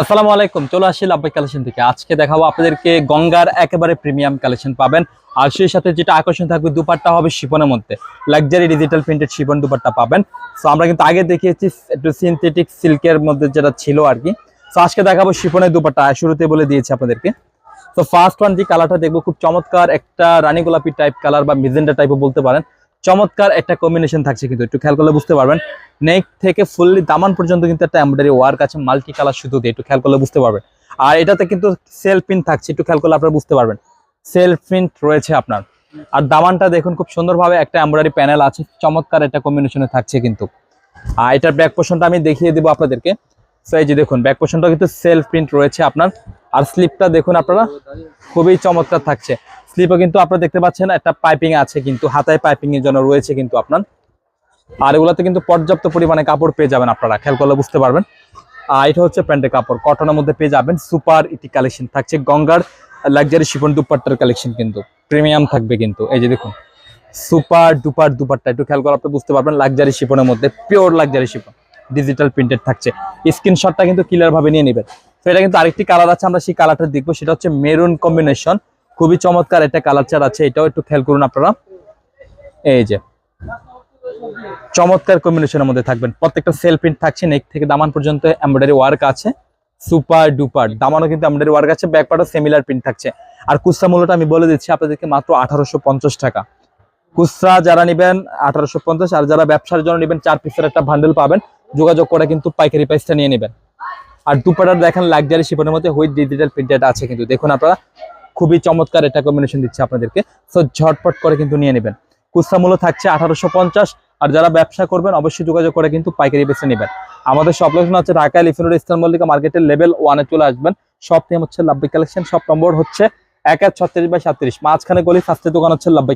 আসসালামু আলাইকুম, চলে আসি লাভবাই কালেকশন থেকে। আজকে দেখাবো আপনাদেরকে গঙ্গার একেবারে প্রিমিয়াম কালেকশন পাবেন। আর সেই সাথে যেটা আকর্ষণ থাকবে, দুপাট্টা হবে শিপনের মধ্যে। Luxury digital printed chiffon dupatta পাবেন। সো আমরা কিন্তু আগে দেখিয়েছি, একটু সিনথেটিক সিল্কের মধ্যে যেটা ছিল আর কি। সো আজকে দেখাবো শিপনের দুপাট্টা, শুরুতে বলে দিয়েছি আপনাদেরকে। তো ফার্স্ট ওয়ান যে কালারটা দেখব, খুব চমৎকার একটা রানী গোলাপি টাইপ কালার বা মিজেন্ডা টাইপও বলতে পারেন। চমৎকার একটা কম্বিনেশন থাকছে কিন্তু, একটু খেয়াল করলে বুঝতে পারবেন। নেক থেকে ফুললি দামান পর্যন্ত কিন্তু একটা এমব্রয়ডারি ওয়ার্ক আছে মাল্টি কালার শুধু দিয়ে, একটু খেয়াল করলে বুঝতে পারবেন। আর এটাতে কিন্তু সেল প্রিন্ট থাকছে, একটু খেয়াল করলে আপনারা বুঝতে পারবেন। সেল প্রিন্ট রয়েছে আপনার। আর দামানটা দেখুন, খুব সুন্দরভাবে একটা এমব্রয়ডারি প্যানেল আছে, চমৎকার একটা কম্বিনেশনে থাকছে কিন্তু। আর এটার ব্যাক পোর্শনটা আমি দেখিয়ে দিব আপনাদেরকে। So, এই যে দেখুন ব্যাক পোর্শনটা কিন্তু সেলফ প্রিন্ট রয়েছে আপনার। আর স্লিপটা দেখুন আপনারা, খুবই চমৎকার থাকছে। স্লিপও কিন্তু আপনারা দেখতে পাচ্ছেন, একটা পাইপিং আছে কিন্তু, হাতায় পাইপিং এর জন্য রয়েছে কিন্তু আপনার। আর এগুলোতে কিন্তু পর্যাপ্ত পরিমাণে কাপড় পেয়ে যাবেন আপনারা, খেয়াল করলে বুঝতে পারবেন। আর এটা হচ্ছে প্যান্টের কাপড়, কটনের মধ্যে পেয়ে যাবেন, সুপার ইটি কালেকশন থাকছে, গঙ্গার লাক্সারি শিফন দুপাট্টার কালেকশন কিন্তু প্রিমিয়াম থাকবে কিন্তু, এই যে দেখুন। সুপার ডুপার দুপাট্টা, একটু খেয়াল করে আপনি বুঝতে পারবেন লাক্সারি শিফনের মধ্যে pure luxury chiffon digital printed থাকছে। স্ক্রিনশটটা কিন্তু ক্লিয়ার ভাবে নিয়ে নেবেন। তো এটা কিন্তু আরেকটি কালার আছে, আমরা সেই কালারটা দেখব, সেটা হচ্ছে মেরুন কম্বিনেশন খুবই চমৎকার একটা কালার চার আছে, এটাও একটু খেয়াল করুন আপনারা। এই যে, চমৎকার কম্বিনেশনের মধ্যে থাকবেন। প্রত্যেকটা সেল প্রিন্ট থাকছে নেক থেকে দামান পর্যন্ত এমব্রয়ডারি ওয়ার্ক আছে। সুপার ডুপার দামানও কিন্তু এমব্রয়ডারি ওয়ার্ক আছে ব্যাক পার্টও সিমিলার প্রিন্ট থাকছে। আর কুস্তা মূল্যটা আমি বলে দিচ্ছি আপনাদেরকে মাত্র আঠারোশো পঞ্চাশ টাকা। খুচরা যারা নেবেন, আঠারোশো পঞ্চাশ, আর যারা ব্যবসার জন্য নেবেন, চার পিসের একটা ভান্ডেল পাবেন, যোগাযোগ করে কিন্তু পাইকারি প্রাইসটা নিয়ে নেবেন। আর দুপাটার দেখেন লাক্সারি শিপনের মধ্যে হুইথ ডিজিটাল প্রিন্টেড আছে কিন্তু। দেখুন আপনারা খুবই চমৎকার এটা কম্বিনেশন দিচ্ছে আপনাদেরকে। সো ঝটপট করে কিন্তু নিয়ে নেবেন। খুচরা মূল্য থাকছে আঠারোশো পঞ্চাশ। আর যারা ব্যবসা করবেন, অবশ্যই যোগাযোগ করে কিন্তু পাইকারি বেছে নেবেন। আমাদের সব লোকেশন হচ্ছে ঢাকা লিফিনুর ইসলাম মল্লিকা মার্কেটের লেভেল ওয়ানে চলে আসবেন। সব নেম হচ্ছে লাভবিক কালেকশন সব নম্বর হচ্ছে এক এক ছত্রিশ বাই সাতত্রিশ মাঝখানে গলি ফার্স্টের দোকান হচ্ছে লাভবিক